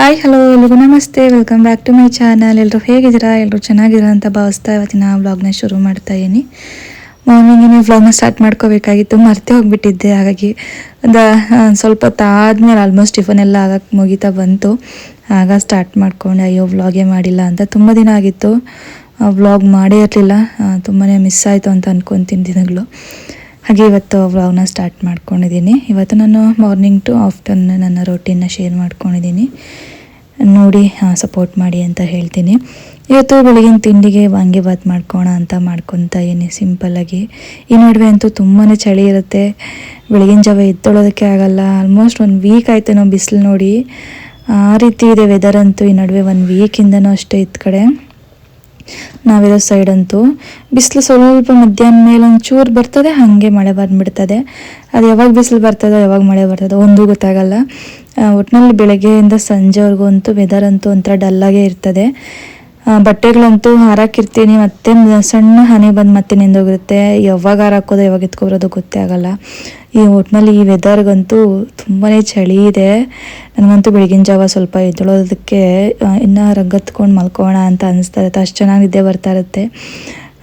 Hi hello ಎಲ್ರಿಗೂ ನಮಸ್ತೆ. Welcome back to my channel ಎಲ್ಲರೂ ಹೇಗಿದ್ದೀರಾ? ಎಲ್ಲರೂ ಚೆನ್ನಾಗಿದ್ದೀರಾ ಅಂತ ಭಾವಿಸ್ತಾ ಇವತ್ತಿನ ವ್ಲಾಗ್ನ ಶುರು ಮಾಡ್ತಾ ಇದ್ದೀನಿ. ಮಾರ್ನಿಂಗಿನೇ ವ್ಲಾಗ್ನ ಸ್ಟಾರ್ಟ್ ಮಾಡ್ಕೋಬೇಕಾಗಿತ್ತು. ಮರ್ತೇ ಹೋಗಿಬಿಟ್ಟಿದ್ದೆ. ಹಾಗಾಗಿ ಒಂದು ಸ್ವಲ್ಪ ಹೊತ್ತು ಆದಮೇಲೆ ಆಲ್ಮೋಸ್ಟ್ ಟಿಫನ್ ಎಲ್ಲ ಆಗಕ್ಕೆ ಮುಗಿತಾ ಬಂತು. ಆಗ ಸ್ಟಾರ್ಟ್ ಮಾಡ್ಕೊಂಡೆ, ಅಯ್ಯೋ ವ್ಲಾಗೇ ಮಾಡಿಲ್ಲ ಅಂತ. ತುಂಬ ದಿನ ಆಗಿತ್ತು. ವ್ಲಾಗ್ ಮಾಡೇ ಇರಲಿಲ್ಲ. ತುಂಬಾ ಮಿಸ್ ಆಯಿತು ಅಂತ ಅಂದ್ಕೊತೀನಿ ದಿನಗಳು. ಹಾಗೆ ಇವತ್ತು ವ್ಲಾಗ್ನ ಸ್ಟಾರ್ಟ್ ಮಾಡ್ಕೊಂಡಿದ್ದೀನಿ. ಇವತ್ತು ನಾನು ಮಾರ್ನಿಂಗ್ ಟು ಆಫ್ಟರ್ನೂನ್ ನನ್ನ ರೊಟೀನ್ನ ಶೇರ್ ಮಾಡ್ಕೊಂಡಿದ್ದೀನಿ. ನೋಡಿ ಸಪೋರ್ಟ್ ಮಾಡಿ ಅಂತ ಹೇಳ್ತೀನಿ. ಇವತ್ತು ಬೆಳಗಿನ ತಿಂಡಿಗೆ ವಾಂಗಿಬಾತ್ ಮಾಡ್ಕೋಣ ಅಂತ ಮಾಡ್ಕೊತಾ ಇದ್ದೀನಿ ಸಿಂಪಲ್ಲಾಗಿ ಈ ನಡುವೆ ಅಂತೂ ತುಂಬಾ ಚಳಿ ಇರುತ್ತೆ. ಬೆಳಗಿನ ಜಾವ ಎದ್ದೊಳೋದಕ್ಕೆ ಆಗಲ್ಲ. ಆಲ್ಮೋಸ್ಟ್ ಒಂದು ವೀಕ್ ಆಯಿತು ನಾವು ಬಿಸಿಲು ನೋಡಿ. ಆ ರೀತಿ ಇದೆ ವೆದರ್ ಅಂತೂ ಈ ನಡುವೆ ಒಂದು ವೀಕಿಂದನೂ ಅಷ್ಟೇ ಇತ್ತು ಕಡೆ. ನಾವಿರೋ ಸೈಡ್ ಅಂತೂ. ಬಿಸಿಲು ಸ್ವಲ್ಪ ಮಧ್ಯಾಹ್ನ ಮೇಲೆ ಒಂಚೂರು ಬರ್ತದೆ, ಹಾಗೆ ಮಳೆ ಬಂದುಬಿಡ್ತದೆ. ಅದು ಯಾವಾಗ ಬಿಸಿಲು ಬರ್ತದೋ ಯಾವಾಗ ಮಳೆ ಬರ್ತದೋ, ಒಂದೂ ಗೊತ್ತಾಗಲ್ಲ. ಒಟ್ಟಿನಲ್ಲಿ ಬೆಳಗ್ಗೆಯಿಂದ ಸಂಜೆವರೆಗೂ ಅಂತೂ ವೆದರ್ ಅಂತೂ ಒಂಥರ ಡಲ್ಲಾಗೇ ಇರ್ತದೆ. ಬಟ್ಟೆಗಳಂತೂ ಹಾರಾಕಿರ್ತೀನಿ, ಮತ್ತೆ ಸಣ್ಣ ಹನಿ ಬಂದು ಮತ್ತೆ ನಿಂದೋಗಿರುತ್ತೆ. ಯಾವಾಗ ಹಾರಾಕೋದು, ಯಾವಾಗ ಎತ್ಕೊಬರೋದು ಗೊತ್ತೇ ಆಗಲ್ಲ. ಈ ಒಟ್ನಲ್ಲಿ ಈ ವೆದರ್ಗಂತೂ ತುಂಬಾ ಚಳಿ ಇದೆ. ನನಗಂತೂ ಬೆಳಗಿನ ಜಾವ ಸ್ವಲ್ಪ ಎದ್ದೊಳೋದಕ್ಕೆ ಇನ್ನೂ ರಗ್ಗತ್ಕೊಂಡು ಮಲ್ಕೋಣ ಅಂತ ಅನಿಸ್ತಾ ಇರುತ್ತೆ. ಅಷ್ಟು ಚೆನ್ನಾಗಿ ನಿದ್ದೆ ಬರ್ತಾ ಇರುತ್ತೆ.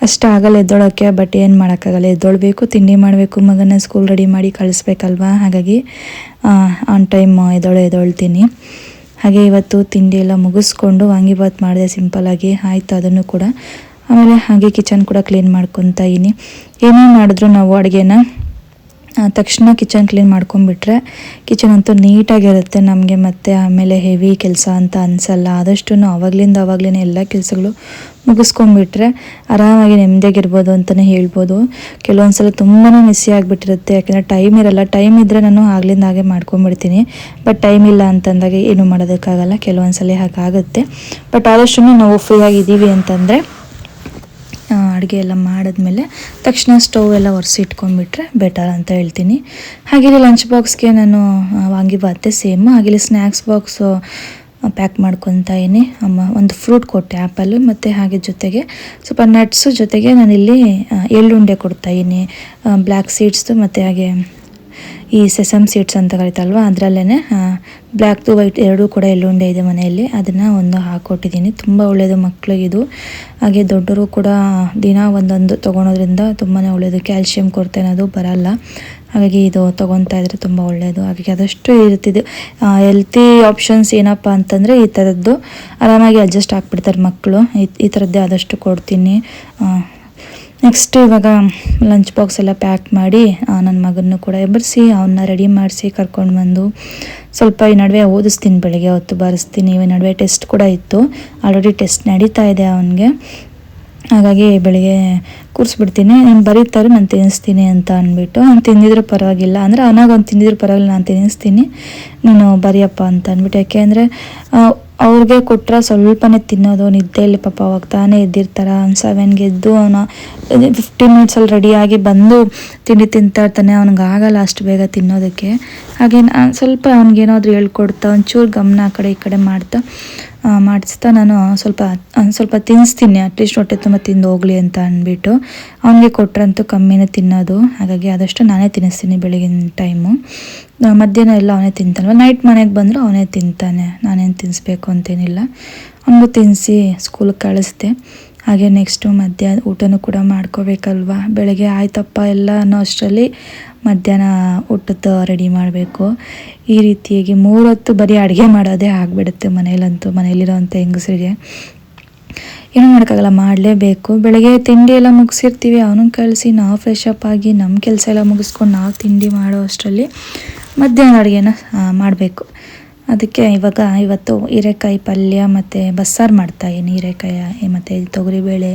ಅಷ್ಟು ಆಗಲ್ಲ ಎದ್ದೊಳೋಕ್ಕೆ ಬಟ್ ಏನು ಮಾಡೋಕ್ಕಾಗಲ್ಲ. ಎದ್ದೊಳ್ಬೇಕು, ತಿಂಡಿ ಮಾಡಬೇಕು ಮಗನ ಸ್ಕೂಲ್ ರೆಡಿ ಮಾಡಿ ಕಳಿಸ್ಬೇಕಲ್ವಾ? ಹಾಗಾಗಿ ಆನ್ ಟೈಮ್ ಎದ್ದೊಳೆ, ಎದ್ದೊಳ್ತೀನಿ. ಹಾಗೆ ಇವತ್ತು ತಿಂಡಿ ಎಲ್ಲ ಮುಗಿಸ್ಕೊಂಡು ವಾಂಗಿಬಾತ್ ಮಾಡಿದೆ ಸಿಂಪಲ್ಲಾಗಿ ಆಯಿತು, ಅದನ್ನು ಕೂಡ. ಆಮೇಲೆ ಹಾಗೆ ಕಿಚನ್ ಕೂಡ ಕ್ಲೀನ್ ಮಾಡ್ಕೊತಾ ಇದ್ದೀನಿ ಏನೇ ಮಾಡಿದ್ರು ನಾವು ಅಡುಗೆನ? ತಕ್ಷಣ ಕಿಚನ್ ಕ್ಲೀನ್ ಮಾಡ್ಕೊಂಡ್ಬಿಟ್ರೆ ಕಿಚನ್ ಅಂತೂ ನೀಟಾಗಿರುತ್ತೆ ನಮಗೆ ಮತ್ತೆ ಆಮೇಲೆ ಹೆವಿ ಕೆಲಸ ಅಂತ ಅನಿಸಲ್ಲ. ಆದಷ್ಟು ಆವಾಗಲಿಂದ ಆವಾಗಲೇ ಎಲ್ಲ ಕೆಲಸಗಳು ಮುಗಿಸ್ಕೊಂಡ್ಬಿಟ್ರೆ ಆರಾಮಾಗಿ ನೆಮ್ಮದಿಯಾಗಿರ್ಬೋದು ಅಂತಲೇ ಹೇಳ್ಬೋದು. ಕೆಲವೊಂದು ಸಲ ತುಂಬಾ ಮಿಸ್ಸಿ ಆಗಿಬಿಟ್ಟಿರುತ್ತೆ. ಯಾಕೆಂದರೆ ಟೈಮ್ ಇರಲ್ಲ. ಟೈಮ್ ಇದ್ದರೆ ನಾನು ಆಗ್ಲಿಂದ ಹಾಗೆ ಮಾಡ್ಕೊಂಡ್ಬಿಡ್ತೀನಿ. ಬಟ್ ಟೈಮ್ ಇಲ್ಲ ಅಂತಂದಾಗ ಏನು ಮಾಡೋದಕ್ಕಾಗಲ್ಲ. ಕೆಲವೊಂದು ಸಲ ಹಾಗಾಗುತ್ತೆ. ಬಟ್ ಆದಷ್ಟು ನಾವು ಫ್ರೀ ಆಗಿದ್ದೀವಿ ಅಂತಂದರೆ ಅಡುಗೆ ಎಲ್ಲ ಮಾಡಿದ್ಮೇಲೆ ತಕ್ಷಣ ಸ್ಟವ್ ಎಲ್ಲ ಒರೆಸಿ ಇಟ್ಕೊಂಡ್ಬಿಟ್ರೆ ಬೆಟರ್ ಅಂತ ಹೇಳ್ತೀನಿ. ಹಾಗೆ ಲಂಚ್ ಬಾಕ್ಸ್ಗೆ ನಾನು ವಾಂಗಿ ವಾಂಗಿಬಾತೆ ಸೇಮ್ ಹಾಗೆ ಸ್ನ್ಯಾಕ್ಸ್ ಬಾಕ್ಸು ಪ್ಯಾಕ್ ಮಾಡ್ಕೊತಾಯಿನಿ ಅಮ್ಮ, ಒಂದು ಫ್ರೂಟ್ ಕೊಟ್ಟೆ ಆ್ಯಪಲ್ಲು ಮತ್ತು ಹಾಗೆ ಜೊತೆಗೆ ಸ್ವಲ್ಪ ನಟ್ಸು ಜೊತೆಗೆ ನಾನಿಲ್ಲಿ ಎಳ್ಳುಂಡೆ ಕೊಡ್ತಾಯಿನಿ ಬ್ಲ್ಯಾಕ್ ಸೀಡ್ಸು ಮತ್ತು ಹಾಗೆ ಈ ಸೆಸಮ್ ಸೀಡ್ಸ್ ಅಂತ ಕರಿತಲ್ವ ಅದರಲ್ಲೇ ಬ್ಲ್ಯಾಕ್ದು ವೈಟ್ ಎರಡೂ ಕೂಡ ಎಲ್ಲುಂಡೆ ಇದೆ ಮನೆಯಲ್ಲಿ. ಅದನ್ನು ಒಂದು ಹಾಕ್ಕೊಟ್ಟಿದ್ದೀನಿ ತುಂಬ ಒಳ್ಳೆಯದು ಮಕ್ಕಳಿಗಿದು ಹಾಗೆ ದೊಡ್ಡರು ಕೂಡ ದಿನ ಒಂದೊಂದು ತೊಗೊಳೋದ್ರಿಂದ ತುಂಬಾ ಒಳ್ಳೆಯದು ಕ್ಯಾಲ್ಶಿಯಂ ಕೊರತೆ ಅನ್ನೋದು ಬರಲ್ಲ. ಹಾಗಾಗಿ ಇದು ತೊಗೊತಾ ಇದ್ರೆ ತುಂಬ ಒಳ್ಳೆಯದು ಹಾಗಾಗಿ ಅದಷ್ಟು ಇರ್ತಿದೆ. ಹೆಲ್ತಿ ಆಪ್ಷನ್ಸ್ ಏನಪ್ಪ ಅಂತಂದರೆ ಈ ಥರದ್ದು ಆರಾಮಾಗಿ ಅಡ್ಜಸ್ಟ್ ಆಗಿಬಿಡ್ತಾರೆ ಮಕ್ಕಳು. ಈ- ಥರದ್ದೇ ಆದಷ್ಟು ಕೊಡ್ತೀನಿ. ನೆಕ್ಸ್ಟ್ ಇವಾಗ ಲಂಚ್ ಬಾಕ್ಸ್ ಎಲ್ಲ ಪ್ಯಾಕ್ ಮಾಡಿ ನನ್ನ ಮಗನ್ನು ಕೂಡ ಎಬ್ಬರಿಸಿ ಅವನ್ನ ರೆಡಿ ಮಾಡಿಸಿ ಕರ್ಕೊಂಡು ಬಂದು ಸ್ವಲ್ಪ ಈ ನಡುವೆ ಓದಿಸ್ತೀನಿ ಬೆಳಿಗ್ಗೆ ಹೊತ್ತು ಬರೆಸ್ತೀನಿ. ಈ ನಡುವೆ ಟೆಸ್ಟ್ ಕೂಡ ಇತ್ತು. ಆಲ್ರೆಡಿ ಟೆಸ್ಟ್ ನಡೀತಾ ಇದೆ ಅವನಿಗೆ. ಹಾಗಾಗಿ ಬೆಳಿಗ್ಗೆ ಕೂರಿಸ್ಬಿಡ್ತೀನಿ. ನಾನು ಬರೀತಾರೆ, ನಾನು ತಿನ್ನಿಸ್ತೀನಿ ಅಂತ ಅಂದ್ಬಿಟ್ಟು, ಅವ್ನು ತಿಂದಿದ್ರು ಪರವಾಗಿಲ್ಲ. ಅಂದರೆ ಅವನಾಗ ಅವ್ನು ತಿಂದಿದ್ರು ಪರವಾಗಿಲ್ಲ, ನಾನು ತಿನ್ನಿಸ್ತೀನಿ. ನೀನು ಬರೆಯಪ್ಪ ಅಂತ ಅಂದ್ಬಿಟ್ಟು. ಯಾಕೆ ಅಂದರೆ ಅವ್ರಿಗೆ ಕೊಟ್ಟರೆ ಸ್ವಲ್ಪನೇ ತಿನ್ನೋದು, ನಿದ್ದೆಯಲ್ಲಿ ಪಾಪ ಅವಾಗ ತಾನೇ ಎದ್ದಿರ್ತಾರೆ. ಅವ್ನು ಸೆವೆನ್ಗೆ ಎದ್ದು ಅವನು ಫಿಫ್ಟೀನ್ ಮಿನಿಟ್ಸಲ್ಲಿ ರೆಡಿಯಾಗಿ ಬಂದು ತಿಂಡಿ ತಿಂತಾ ಇರ್ತಾನೆ. ಅವ್ನಿಗೆ ಆಗಲ್ಲ ಅಷ್ಟು ಬೇಗ ತಿನ್ನೋದಕ್ಕೆ. ಹಾಗೆ ನಾನು ಸ್ವಲ್ಪ ಅವ್ನಿಗೇನಾದ್ರೂ ಹೇಳ್ಕೊಡ್ತಾ, ಒಂಚೂರು ಗಮನ ಆ ಕಡೆ ಈ ಕಡೆ ಮಾಡ್ತಾ ಮಾಡಿಸ್ತಾ ನಾನು ಸ್ವಲ್ಪ ಸ್ವಲ್ಪ ತಿನ್ನಿಸ್ತೀನಿ ಅಟ್ಲೀಸ್ಟ್ ಹೊಟ್ಟೆ ತುಂಬ ತಿಂದು ಹೋಗ್ಲಿ ಅಂತ ಅಂದ್ಬಿಟ್ಟು. ಅವನಿಗೆ ಕೊಟ್ರಂತೂ ಕಮ್ಮಿನೇ ತಿನ್ನೋದು, ಹಾಗಾಗಿ ಆದಷ್ಟು ನಾನೇ ತಿನ್ನಿಸ್ತೀನಿ ಬೆಳಗಿನ ಟೈಮು ಮಧ್ಯಾಹ್ನ ಎಲ್ಲ ಅವನೇ ತಿಂತಾನಲ್ವ? ನೈಟ್ ಮನೆಗೆ ಬಂದರೂ ಅವನೇ ತಿಂತಾನೆ, ನಾನೇನು ತಿನ್ನಿಸ್ಬೇಕು ಅಂತೇನಿಲ್ಲ. ಅವನಿಗೂ ತಿನ್ನಿಸಿ ಸ್ಕೂಲಿಗೆ ಕಳಿಸ್ದೆ. ಹಾಗೆ ನೆಕ್ಸ್ಟು ಮಧ್ಯಾಹ್ನ ಊಟನೂ ಕೂಡ ಮಾಡ್ಕೋಬೇಕಲ್ವ? ಬೆಳಗ್ಗೆ ಆಯ್ತಪ್ಪ ಎಲ್ಲ ಅನ್ನೋ ಅಷ್ಟರಲ್ಲಿ. ಮಧ್ಯಾಹ್ನ ಊಟದ್ದು ರೆಡಿ ಮಾಡಬೇಕು. ಈ ರೀತಿಯಾಗಿ ಮೂರೊತ್ತು ಬರೀ ಅಡುಗೆ ಮಾಡೋದೇ ಆಗಿಬಿಡುತ್ತೆ ಮನೇಲಂತೂ ಮನೇಲಿರೋವಂಥ ಹೆಂಗಸರಿಗೆ. ಏನೂ ಮಾಡೋಕ್ಕಾಗಲ್ಲ, ಮಾಡಲೇಬೇಕು. ಬೆಳಗ್ಗೆ ತಿಂಡಿ ಎಲ್ಲ ಮುಗಿಸಿರ್ತೀವಿ ಅವನನ್ನು ಕಳಿಸಿ ನಾವು ಫ್ರೆಶ್ ಅಪ್ ಆಗಿ ನಮ್ಮ ಕೆಲಸ ಎಲ್ಲ ಮುಗಿಸ್ಕೊಂಡು ನಾವು ತಿಂಡಿ ಮಾಡೋ ಅಷ್ಟರಲ್ಲಿ ಮಧ್ಯಾಹ್ನ ಅಡುಗೆನ ಮಾಡಬೇಕು. ಅದಕ್ಕೆ ಇವಾಗ ಇವತ್ತು ಹೀರೆಕಾಯಿ ಪಲ್ಯ ಮತ್ತು ಬಸ್ಸಾರು ಮಾಡ್ತಾಯಿದ್ದೀನಿ ಹೀರೆಕಾಯಿ ಮತ್ತು ತೊಗರಿಬೇಳೆ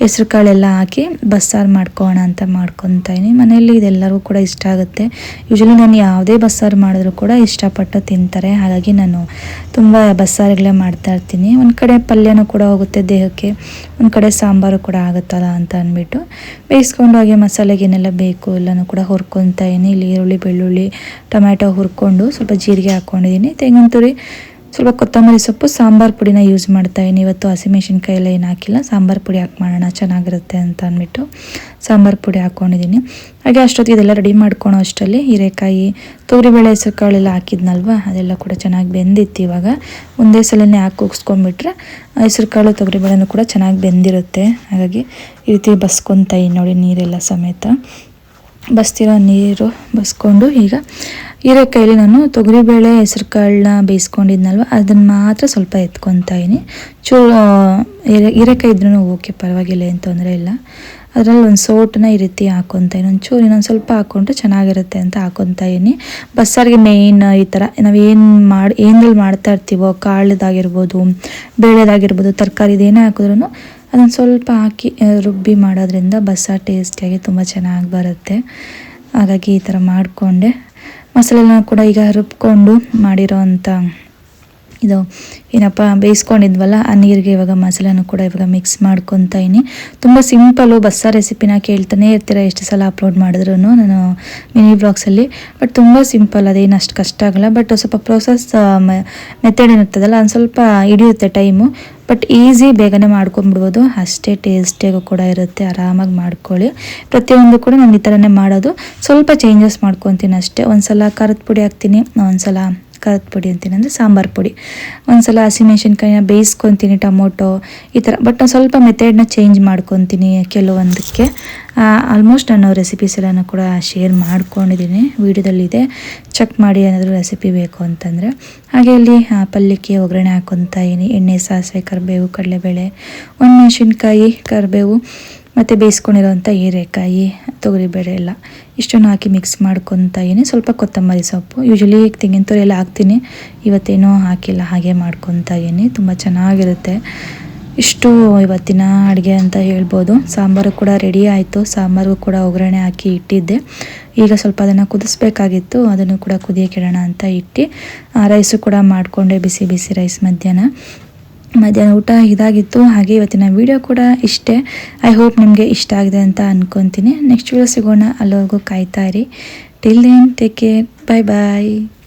ಹೆಸ್ರು ಕಾಳೆಲ್ಲ ಹಾಕಿ ಬಸ್ಸಾರು ಮಾಡ್ಕೋಣ ಅಂತ ಮಾಡ್ಕೊತಾಯಿನಿ ಮನೆಯಲ್ಲಿ ಇದೆಲ್ಲರಿಗೂ ಕೂಡ ಇಷ್ಟ ಆಗುತ್ತೆ. ಯೂಶಲಿ ನಾನು ಯಾವುದೇ ಬಸ್ಸಾರು ಮಾಡಿದ್ರು ಕೂಡ ಇಷ್ಟಪಟ್ಟು ತಿಂತಾರೆ. ಹಾಗಾಗಿ ನಾನು ತುಂಬ ಬಸ್ಸಾರುಗಳೇ ಮಾಡ್ತಾ ಇರ್ತೀನಿ. ಒಂದು ಕಡೆ ಪಲ್ಯನೂ ಕೂಡ ಹೋಗುತ್ತೆ ದೇಹಕ್ಕೆ. ಒಂದು ಕಡೆ ಸಾಂಬಾರು ಕೂಡ ಆಗುತ್ತಲ್ಲ ಅಂತ ಅಂದ್ಬಿಟ್ಟು ಬೇಯಿಸ್ಕೊಂಡು ಹಾಗೆ ಮಸಾಲೆಗೆ ಏನೆಲ್ಲ ಬೇಕು, ಎಲ್ಲನೂ ಕೂಡ ಹುರ್ಕೊತಾ ಇದ್ದೀನಿ ಇಲ್ಲಿ ಈರುಳ್ಳಿ, ಬೆಳ್ಳುಳ್ಳಿ, ಟೊಮ್ಯಾಟೊ ಹುರ್ಕೊಂಡು ಸ್ವಲ್ಪ ಜೀರಿಗೆ ಹಾಕ್ಕೊಂಡಿದ್ದೀನಿ ತೆಂಗಿನ ತುರಿ ಸ್ವಲ್ಪ ಕೊತ್ತಂಬರಿ ಸೊಪ್ಪು, ಸಾಂಬಾರು ಪುಡಿನ ಯೂಸ್ ಮಾಡ್ತಾ ಇದ್ದೀನಿ. ಇವತ್ತು ಹಸಿಮೆಣ್ಸಿನ್ಕಾಯಿ ಎಲ್ಲ ಏನು ಹಾಕಿಲ್ಲ. ಸಾಂಬಾರು ಪುಡಿ ಹಾಕಿ ಮಾಡೋಣ, ಚೆನ್ನಾಗಿರುತ್ತೆ ಅಂತ ಅಂದ್ಬಿಟ್ಟು ಸಾಂಬಾರು ಪುಡಿ ಹಾಕ್ಕೊಂಡಿದ್ದೀನಿ ಹಾಗೆ ಅಷ್ಟೊತ್ತಿಗೆ ಇದೆಲ್ಲ ರೆಡಿ ಮಾಡ್ಕೊಳೋ ಅಷ್ಟರಲ್ಲಿ ಹೀರೆಕಾಯಿ, ತೊಗರಿಬೇಳೆ ಹೆಸರು ಕಾಳೆಲ್ಲ ಹಾಕಿದ್ನಲ್ವ? ಅದೆಲ್ಲ ಕೂಡ ಚೆನ್ನಾಗಿ ಬೆಂದಿತ್ತು ಇವಾಗ. ಒಂದೇ ಸಲನೇ ಹಾಕಿ ಕೂಗಿಸ್ಕೊಂಡ್ಬಿಟ್ರೆ ಹೆಸರು ಕಾಳು ತೊಗರಿಬೇಳೆನೂ ಕೂಡ ಚೆನ್ನಾಗಿ ಬೆಂದಿರುತ್ತೆ. ಹಾಗಾಗಿ ಈ ರೀತಿ ಬಸ್ಕೊತಾ ನೋಡಿ ನೀರೆಲ್ಲ ಸಮೇತ. ಬಸ್ತಿರೋ ನೀರು ಬಸ್ಕೊಂಡು ಈಗ ಹೀರೆಕಾಯಲ್ಲಿ ನಾನು ತೊಗರಿಬೇಳೆ ಹೆಸರುಕಾಳನ್ನ ಬೇಯಿಸ್ಕೊಂಡಿದ್ನಲ್ವ, ಅದನ್ನು ಮಾತ್ರ ಸ್ವಲ್ಪ ಎತ್ಕೊತಾ ಇದ್ದೀನಿ ಚೂ ಹೀರೆ ಹೀರೆಕಾಯಿ ಇದ್ರೂ ಓಕೆ ಪರವಾಗಿಲ್ಲ, ಏನು ತೊಂದರೆ ಇಲ್ಲ. ಅದರಲ್ಲಿ ಒಂದು ಸೋಟನ್ನ ಈ ರೀತಿ ಹಾಕೊತಾ ಇನ್ನೊಂದು ಚೂರು ಇನ್ನೊಂದು ಸ್ವಲ್ಪ ಹಾಕ್ಕೊಂಡ್ರೆ ಚೆನ್ನಾಗಿರುತ್ತೆ ಅಂತ ಹಾಕೊತಾ ಇದೀನಿ ಬಸ್ಸಾರಿಗೆ ಮೇಯ್ನ್ ಈ ಥರ ನಾವೇನು ಮಾಡಿ ಏನಲ್ಲಿ ಮಾಡ್ತಾ ಇರ್ತೀವೋ, ಕಾಳದಾಗಿರ್ಬೋದು, ಬೇಳೆದಾಗಿರ್ಬೋದು, ತರಕಾರಿ ಏನೇ ಹಾಕಿದ್ರು ಅದನ್ನು ಸ್ವಲ್ಪ ಹಾಕಿ ರುಬ್ಬಿ ಮಾಡೋದ್ರಿಂದ ಬಸ್ಸಾರು ಟೇಸ್ಟಿಯಾಗಿ ತುಂಬ ಚೆನ್ನಾಗಿ ಬರುತ್ತೆ. ಹಾಗಾಗಿ ಈ ಥರ ಮಾಡಿಕೊಂಡೆ. ಮಸಾಲೆನ ಕೂಡ ಈಗ ರುಬ್ಕೊಂಡು ಮಾಡಿರೋ ಅಂಥ ಇದು ಏನಪ್ಪ, ಬೇಯಿಸ್ಕೊಂಡಿದ್ವಲ್ಲ, ಆ ನೀರಿಗೆ ಇವಾಗ ಮಸಾಲೆನೂ ಕೂಡ ಇವಾಗ ಮಿಕ್ಸ್ ಮಾಡ್ಕೊತಾ ಇದೀನಿ ತುಂಬ ಸಿಂಪಲ್ಲು ಬಸ್ಸಾರು ರೆಸಿಪಿನ ಕೇಳ್ತಾನೆ ಇರ್ತೀರ ಎಷ್ಟು ಸಲ ಅಪ್ಲೋಡ್ ಮಾಡಿದ್ರು ನಾನು ಮಿನಿ ಬ್ಲಾಗ್ಸಲ್ಲಿ ಬಟ್ ತುಂಬ ಸಿಂಪಲ್ ಅದೇನು ಅಷ್ಟು ಕಷ್ಟ ಆಗಲ್ಲ. ಬಟ್ ಸ್ವಲ್ಪ ಪ್ರೋಸೆಸ್ ಮೆಥಡ್ ಏನಿರ್ತದಲ್ಲ ಒಂದು ಸ್ವಲ್ಪ ಹಿಡಿಯುತ್ತೆ ಟೈಮು ಬಟ್ ಈಸಿ ಬೇಗನೆ ಮಾಡ್ಕೊಂಡ್ಬಿಡ್ಬೋದು. ಅಷ್ಟೇ ಟೇಸ್ಟಿಯಾಗೂ ಕೂಡ ಇರುತ್ತೆ. ಆರಾಮಾಗಿ ಮಾಡ್ಕೊಳ್ಳಿ. ಪ್ರತಿಯೊಂದು ಕೂಡ ನಾನು ಈ ಥರನೇ ಮಾಡೋದು. ಸ್ವಲ್ಪ ಚೇಂಜಸ್ ಮಾಡ್ಕೊತೀನಿ ಅಷ್ಟೇ. ಒಂದು ಸಲ ಖಾರದ ಪುಡಿ ಹಾಕ್ತೀನಿ, ಒಂದ್ಸಲ ಖಾರದ ಪುಡಿ ಅಂತೀನಿ. ಅಂದರೆ ಸಾಂಬಾರು ಪುಡಿ. ಒಂದ್ಸಲ ಹಸಿಮೆಣ್ಸಿನ್ಕಾಯಿನ ಬೇಯಿಸ್ಕೊತೀನಿ, ಟೊಮೊಟೊ, ಈ ಥರ. ಬಟ್ ನಾನು ಸ್ವಲ್ಪ ಮೆಥಡ್ನ ಚೇಂಜ್ ಮಾಡ್ಕೊತೀನಿ ಕೆಲವೊಂದಕ್ಕೆ. ಆಲ್ಮೋಸ್ಟ್ ನಾನು ರೆಸಿಪೀಸ್ ಎಲ್ಲನೂ ಕೂಡ ಶೇರ್ ಮಾಡ್ಕೊಂಡಿದ್ದೀನಿ ವೀಡಿಯೋದಲ್ಲಿದೆ ಚೆಕ್ ಮಾಡಿ ಏನಾದರೂ ರೆಸಿಪಿ ಬೇಕು ಅಂತಂದರೆ. ಹಾಗೆ ಇಲ್ಲಿ ಪಲ್ಯಕ್ಕೆ ಒಗ್ಗರಣೆ ಹಾಕೊತಾ ಇದೀನಿ. ಎಣ್ಣೆ, ಸಾಸಿವೆ, ಕರಿಬೇವು, ಕಡಲೆಬೇಳೆ ಒಣಮೆಣಸಿನ್ಕಾಯಿ ಕರಿಬೇವು ಮತ್ತು ಬೇಯಿಸ್ಕೊಂಡಿರೋಂಥ ಹೀರೆಕಾಯಿ, ತೊಗರಿಬೇಳೆ ಎಲ್ಲ ಇಷ್ಟನ್ನು ಹಾಕಿ ಮಿಕ್ಸ್ ಮಾಡ್ಕೊತಾ ಏನೇ ಸ್ವಲ್ಪ ಕೊತ್ತಂಬರಿ ಸೊಪ್ಪು. ಯೂಶಲಿ ತೆಂಗಿನ ತುರಿ ಎಲ್ಲ ಹಾಕ್ತೀನಿ. ಇವತ್ತೇನೋ ಹಾಕಿಲ್ಲ, ಹಾಗೆ ಮಾಡ್ಕೊತಾ ಏನಿ ತುಂಬ ಚೆನ್ನಾಗಿರುತ್ತೆ. ಇಷ್ಟು ಇವತ್ತಿನ ಅಡುಗೆ ಅಂತ ಹೇಳ್ಬೋದು. ಸಾಂಬಾರು ಕೂಡ ರೆಡಿ ಆಯಿತು. ಸಾಂಬಾರು ಕೂಡ ಒಗ್ಗರಣೆ ಹಾಕಿ ಇಟ್ಟಿದ್ದೆ. ಈಗ ಸ್ವಲ್ಪ ಅದನ್ನು ಕುದಿಸ್ಬೇಕಾಗಿತ್ತು. ಅದನ್ನು ಕೂಡ ಕುದಿಯೋಕೆ ಇಡೋಣ ಅಂತ ಇಟ್ಟು ರೈಸು ಕೂಡ ಮಾಡಿಕೊಂಡೆ. ಬಿಸಿ ಬಿಸಿ ರೈಸ್ ಮಧ್ಯಾಹ್ನ. ಮಧ್ಯಾಹ್ನ ಊಟ ಇದಾಗಿತ್ತು. ಹಾಗೆ ಇವತ್ತಿನ ವಿಡಿಯೋ ಕೂಡ ಇಷ್ಟೇ. ಐ ಹೋಪ್ ನಿಮಗೆ ಇಷ್ಟ ಆಗಿದೆ ಅಂತ ಅಂದ್ಕೊತೀನಿ ನೆಕ್ಸ್ಟ್ ವಿಡಿಯೋ ಸಿಗೋಣ. ಅಲ್ಲಿವರೆಗೂ ಕಾಯ್ತಾ ಇರಿ. Till then take care bye bye